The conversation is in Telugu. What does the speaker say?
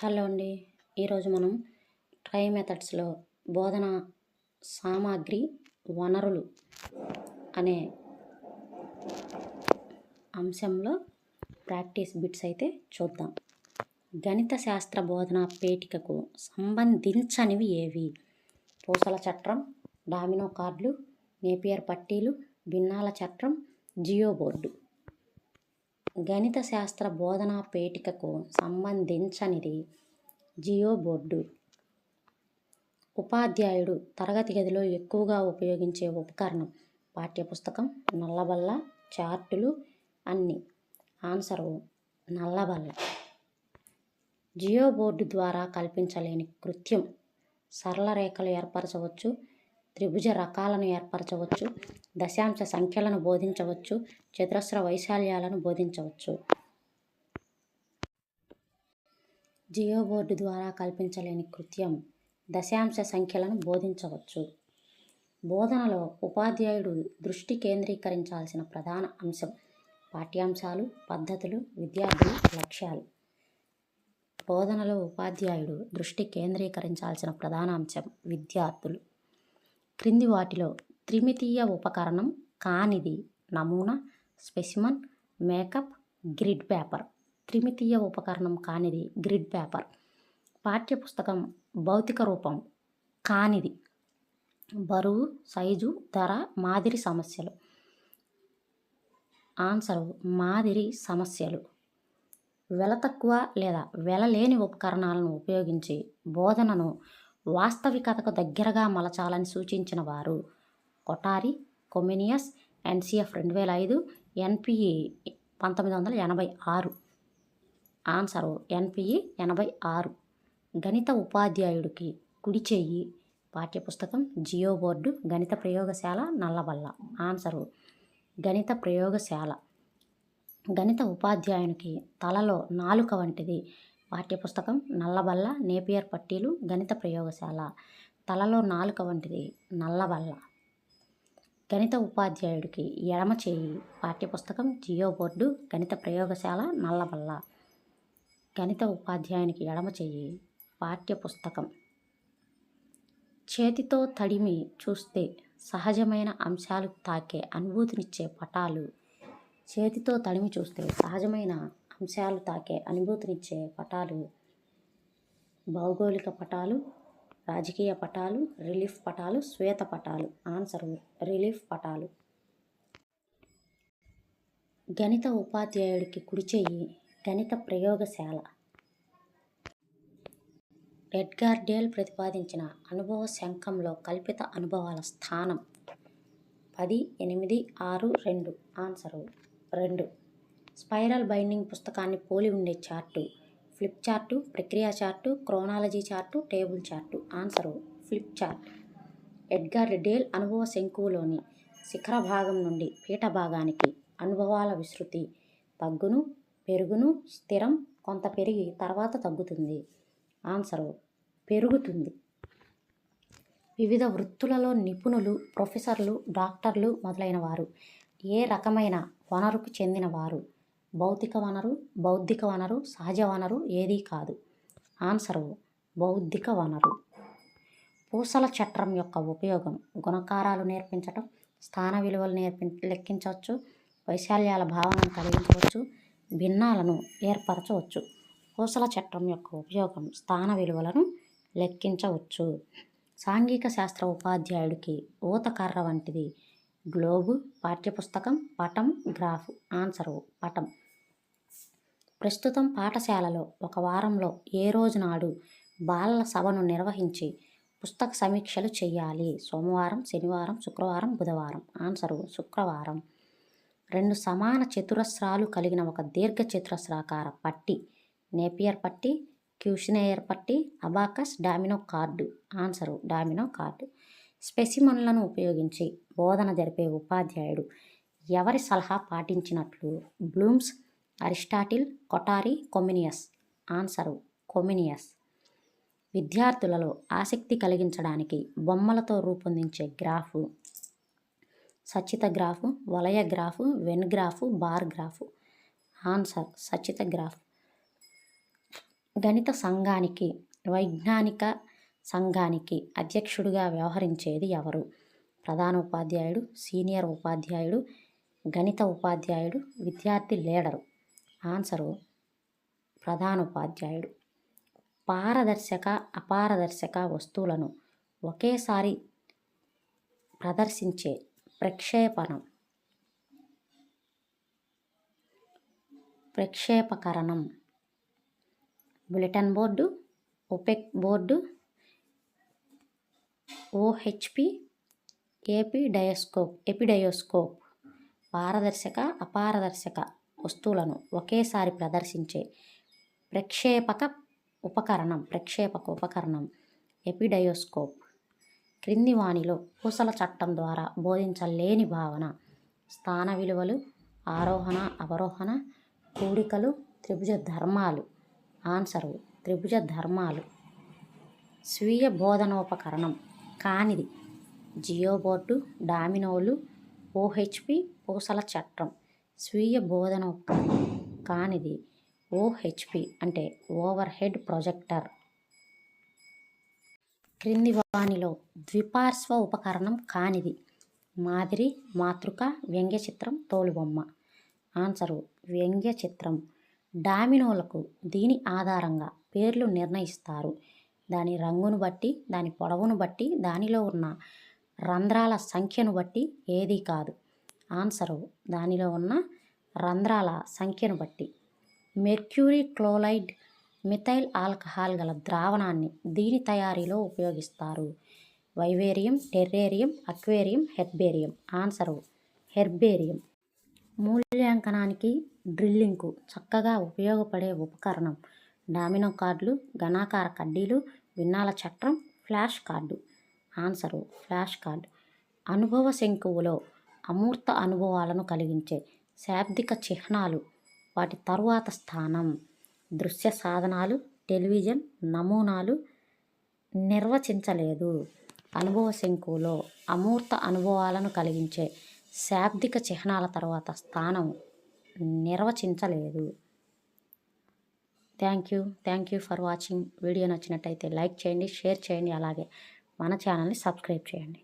హలో అండి. ఈరోజు మనం ట్రై మెథడ్స్లో బోధన సామాగ్రి వనరులు అనే అంశంలో ప్రాక్టీస్ బిట్స్ అయితే చూద్దాం. గణిత శాస్త్ర బోధన పేటికకు సంబంధించనివి ఏవి? పూసల చట్రం డామినో కార్డులు నేపియర్ పట్టీలు భిన్నాల చట్రం జియో బోర్డు. గణిత శాస్త్ర బోధనా పేటికకు సంబంధించనిది జియో బోర్డు. ఉపాధ్యాయుడు తరగతి గదిలో ఎక్కువగా ఉపయోగించే ఉపకరణం పాఠ్యపుస్తకం నల్లబల్ల చార్టులు అన్ని. ఆన్సరు నల్లబల్ల. జియో బోర్డు ద్వారా కల్పించలేని కృత్యం. సరళ రేఖలు ఏర్పరచవచ్చు. త్రిభుజ రకాలను ఏర్పరచవచ్చు దశాంశ సంఖ్యలను బోధించవచ్చు చతురస్ర వైశాల్యాలను బోధించవచ్చు. జియో బోర్డు ద్వారా కల్పించలేని కృత్యం దశాంశ సంఖ్యలను బోధించవచ్చు. బోధనలో ఉపాధ్యాయుడు దృష్టి కేంద్రీకరించాల్సిన ప్రధాన అంశం పాఠ్యాంశాలు పద్ధతులు విద్యార్థుల లక్ష్యాలు. బోధనలో ఉపాధ్యాయుడు దృష్టి కేంద్రీకరించాల్సిన ప్రధాన అంశం విద్యార్థులు. క్రింది వాటిలో త్రిమితీయ ఉపకరణం కానిది నమూనా స్పెసిమన్ మేకప్ గ్రిడ్ పేపర్. త్రిమితీయ ఉపకరణం కానిది గ్రిడ్ పేపర్. పాఠ్యపుస్తకం భౌతిక రూపం కానిది బరువు సైజు ధర మాదిరి సమస్యలు. ఆన్సరు మాదిరి సమస్యలు. వెల తక్కువ లేదా వెల లేని ఉపకరణాలను ఉపయోగించి బోధనను వాస్తవికతకు దగ్గరగా మలచాలని సూచించిన వారు కొటారి కొమినియస్ ఎన్సిఎఫ్ రెండు వేల ఐదు ఎన్పిఈ పంతొమ్మిది వందల ఎనభై ఆరు ఆన్సరు ఎన్పిఈ ఎనభై ఆరు గణిత ఉపాధ్యాయుడికి కుడి చెయ్యి. పాఠ్యపుస్తకం జియో బోర్డు గణిత ప్రయోగశాల నల్లబల్ల. ఆన్సరు గణిత ప్రయోగశాల. గణిత ఉపాధ్యాయునికి తలలో నాలుక వంటిది. పాఠ్యపుస్తకం నల్లబల్ల నేపియర్ పట్టీలు గణిత ప్రయోగశాల. తలలో నాలుక వంటిది నల్లబల్ల. గణిత ఉపాధ్యాయుడికి ఎడమ చేయి. పాఠ్యపుస్తకం జియో బోర్డు గణిత ప్రయోగశాల నల్లబల్ల. గణిత ఉపాధ్యాయునికి ఎడమ చేయి. పాఠ్యపుస్తకం. చేతితో తడిమి చూస్తే సహజమైన అంశాలు తాకే అనుభూతినిచ్చే పటాలు. చేతితో తడిమి చూస్తే సహజమైన అంశాలు తాకే అనుభూతినిచ్చే పటాలు భౌగోళిక పటాలు రాజకీయ పటాలు రిలీఫ్ పటాలు శ్వేత పటాలు. ఆన్సరు రిలీఫ్ పటాలు. గణిత ఉపాధ్యాయుడికి కుడిచేయి గణిత ప్రయోగశాల. ఎడ్గార్ డేల్ ప్రతిపాదించిన అనుభవ శంఖంలో కల్పిత అనుభవాల స్థానం పది ఎనిమిది ఆరు రెండు. ఆన్సరు రెండు. స్పైరల్ బైండింగ్ పుస్తకాన్ని పోలి ఉండే చార్టు ఫ్లిప్ చార్టు ప్రక్రియ chart chronology chart table chart. Answer flip chart. Edgar Dale అనుభవ శంకువులోని శిఖర భాగం నుండి పీఠ భాగానికి అనుభవాల విస్తృతి. తగ్గును పెరుగును స్థిరం కొంత పెరిగి తర్వాత తగ్గుతుంది. ఆన్సరు పెరుగుతుంది. వివిధ వృత్తులలో నిపుణులు ప్రొఫెసర్లు డాక్టర్లు మొదలైన వారు ఏ రకమైన వనరుకు చెందినవారు? భౌతిక వనరు బౌద్ధిక వనరు సహజ వనరు ఏదీ కాదు. ఆన్సరు బౌద్ధిక వనరు పూసల చట్రం యొక్క ఉపయోగం గుణకారాలు నేర్పించటం స్థాన విలువలు నేర్పి లెక్కించవచ్చు వైశాల్యాల భావనను కలిగించవచ్చు భిన్నాలను ఏర్పరచవచ్చు. పూసల చట్రం యొక్క ఉపయోగం స్థాన విలువలను లెక్కించవచ్చు. సాంఘిక శాస్త్ర ఉపాధ్యాయుడికి ఊతకర్ర వంటిది. గ్లోబు పాఠ్యపుస్తకం పటం గ్రాఫ్ ఆన్సరు పటం. ప్రస్తుతం పాఠశాలలో ఒక వారంలో ఏ రోజు నాడు బాలల సభను నిర్వహించి పుస్తక సమీక్షలు చేయాలి. సోమవారం శనివారం శుక్రవారం బుధవారం. ఆన్సరు శుక్రవారం. రెండు సమాన చతురస్రాలు కలిగిన ఒక దీర్ఘ చతురస్రాకార పట్టి నేపియర్ పట్టి క్యూషనేయర్ పట్టి abacus domino card. Answer domino card. స్పెసిమన్లను ఉపయోగించి బోధన జరిపే ఉపాధ్యాయుడు ఎవరి సలహా పాటించినట్లు Bloom's Aristotle Kothari Comenius answer Comenius. విద్యార్థులలో ఆసక్తి కలిగించడానికి బొమ్మలతో రూపొందించే గ్రాఫు సచిత graph వలయ graph Venn graph bar graph answer సచిత graph. గణిత సంఘానికి వైజ్ఞానిక సంఘానికి అధ్యక్షుడిగా వ్యవహరించేది ఎవరు? ప్రధాన ఉపాధ్యాయుడు సీనియర్ ఉపాధ్యాయుడు గణిత ఉపాధ్యాయుడు విద్యార్థి లీడరు. ఆన్సరు ప్రధాన ఉపాధ్యాయుడు పారదర్శక అపారదర్శక వస్తువులను ఒకేసారి ప్రదర్శించే ప్రక్షేపణం. ప్రక్షేపకరణం. Bulletin board opaque board OHP epidiascope epidiascope పారదర్శక అపారదర్శక వస్తువులను ఒకేసారి ప్రదర్శించే ప్రక్షేపక ఉపకరణం ప్రక్షేపక ఉపకరణం ఎపిడయోస్కోప్ క్రింది వాణిలో పూసల చట్టం ద్వారా బోధించలేని భావన స్థాన విలువలు ఆరోహణ అవరోహణ కూడికలు త్రిభుజ ధర్మాలు ఆన్సరు త్రిభుజ ధర్మాలు స్వీయ బోధనోపకరణం కానిది. జియో బోర్డు డామినోలు ఓహెచ్పి పూసల చట్టం స్వీయ బోధనోపకరణం కానిది ఓహెచ్పి అంటే ఓవర్ హెడ్ ప్రొజెక్టర్. క్రింది వాణిలో ద్విపార్శ్వ ఉపకరణం కానిది. మాదిరి మాతృక వ్యంగ్య చిత్రం తోలుబొమ్మ. ఆన్సరు వ్యంగ్య చిత్రం డామినోలకు దీని ఆధారంగా పేర్లు నిర్ణయిస్తారు. దాని రంగును బట్టి దాని పొడవును బట్టి దానిలో ఉన్న రంధ్రాల సంఖ్యను బట్టి ఏది కాదు. ఆన్సరు దానిలో ఉన్న రంధ్రాల సంఖ్యను బట్టి. మెర్క్యూరీ క్లోరైడ్ మిథైల్ ఆల్కహాల్ గల ద్రావణాన్ని దీని తయారీలో ఉపయోగిస్తారు. Vivarium terrarium aquarium herbarium. Answer herbarium. మూల్యాంకనానికి డ్రిల్లింగ్కు చక్కగా ఉపయోగపడే ఉపకరణం. డామినో కార్డులు ఘనాకార కడ్డీలు విన్నాల చట్రం flash card. Answer flash card. అనుభవ శంకువులో అమూర్త అనుభవాలను కలిగించే శాబ్దిక చిహ్నాలు. వాటి తరువాత స్థానం దృశ్య సాధనాలు టెలివిజన్ నమూనాలు నిర్వచించలేదు. అనుభవ శంకువులో అమూర్త అనుభవాలను కలిగించే శాబ్దిక చిహ్నాల తర్వాత స్థానం నిర్వచించలేదు. Thank you thank you for watching video నచ్చినట్టయితే లైక్ చేయండి షేర్ చేయండి అలాగే మన ఛానల్ని సబ్స్క్రైబ్ చేయండి.